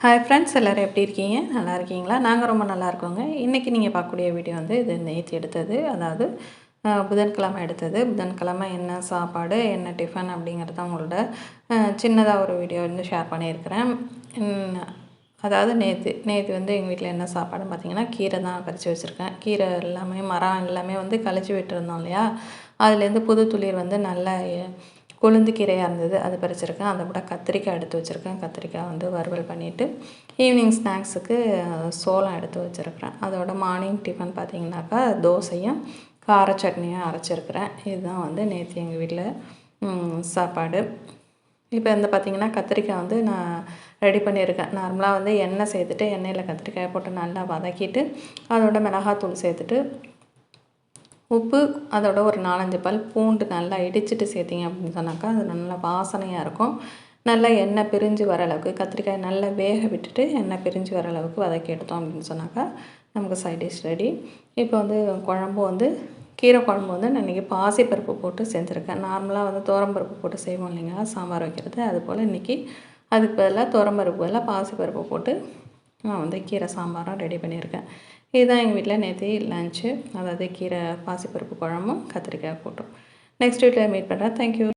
Hi friends எல்லோரும் எப்படி இருக்கீங்க? நல்லா இருக்கீங்களா? நாங்கள் ரொம்ப நல்லா இருக்கோங்க. இன்றைக்கி நீங்கள் பார்க்கக்கூடிய வீடியோ வந்து இது நேற்று எடுத்தது. அதாவது புதன்கிழமை எடுத்தது. புதன்கிழமை என்ன சாப்பாடு என்ன டிஃபன் அப்படிங்கிறத உங்களோட சின்னதாக ஒரு வீடியோ வந்து ஷேர் பண்ணியிருக்கிறேன். அதாவது நேற்று நேற்று வந்து எங்கள் வீட்டில் என்ன சாப்பாடுன்னு பார்த்தீங்கன்னா கீரை தான் பறித்து வச்சுருக்கேன். கீரை எல்லாமே மரம் எல்லாமே வந்து கழிச்சு விட்டுருந்தோம் இல்லையா? அதுலேருந்து புது துளிர் வந்து நல்ல கொழுந்து கீரையாக இருந்தது அது பறிச்சிருக்கேன். அதை விட கத்திரிக்காய் எடுத்து வச்சுருக்கேன். கத்திரிக்காய் வந்து வறுவல் பண்ணிவிட்டு ஈவினிங் ஸ்நாக்ஸுக்கு சோளம் எடுத்து வச்சுருக்கிறேன். அதோட மார்னிங் டிஃபன் பார்த்தீங்கன்னாக்கா தோசையும் கார சட்னியும் அரைச்சிருக்கிறேன். இதுதான் வந்து நேற்று எங்கள் வீட்டில் சாப்பாடு. இப்போ வந்து பார்த்திங்கன்னா கத்திரிக்காய் வந்து நான் ரெடி பண்ணியிருக்கேன். நார்மலாக வந்து எண்ணெய் சேர்த்துட்டு எண்ணெயில் கத்திரிக்காயை போட்டு நல்லா வதக்கிட்டு அதோட மிளகாத்தூள் சேர்த்துட்டு உப்பு அதோட ஒரு நாலஞ்சு பல் பூண்டு நல்லா இடிச்சிட்டு சேர்த்திங்க அப்படின்னு சொன்னாக்கா அது நல்லா வாசனையாக இருக்கும். நல்லா எண்ணெய் பிரிஞ்சு வர அளவுக்கு கத்திரிக்காய் நல்லா வேக விட்டுட்டு எண்ணெய் பிரிஞ்சு வர அளவுக்கு வதக்கி எடுத்தோம் அப்படின்னு சொன்னாக்கா நமக்கு சைட் டிஷ் ரெடி இப்போ வந்து குழம்பு வந்து கீரை குழம்பு வந்து நான் இன்றைக்கி பாசிப்பருப்பு போட்டு செஞ்சுருக்கேன். நார்மலாக வந்து தோரம்பருப்பு போட்டு செய்வோம் இல்லைங்களா? சாம்பார் வைக்கிறது. அது போல் இன்றைக்கி அதுக்கு பதிலாக தோரம்பருப்பு பதிலாக பாசிப்பருப்பு போட்டு நான் வந்து கீரை சாம்பாரும் ரெடி பண்ணியிருக்கேன். இதுதான் எங்கள் வீட்டில் நேற்று லஞ்சு அதாவது கீரை பாசிப்பருப்பு குழம்பும் கத்திரிக்காய் போட்டோம். நெக்ஸ்ட் வீட்டில் மீட் பண்ணுறேன். தேங்க்யூ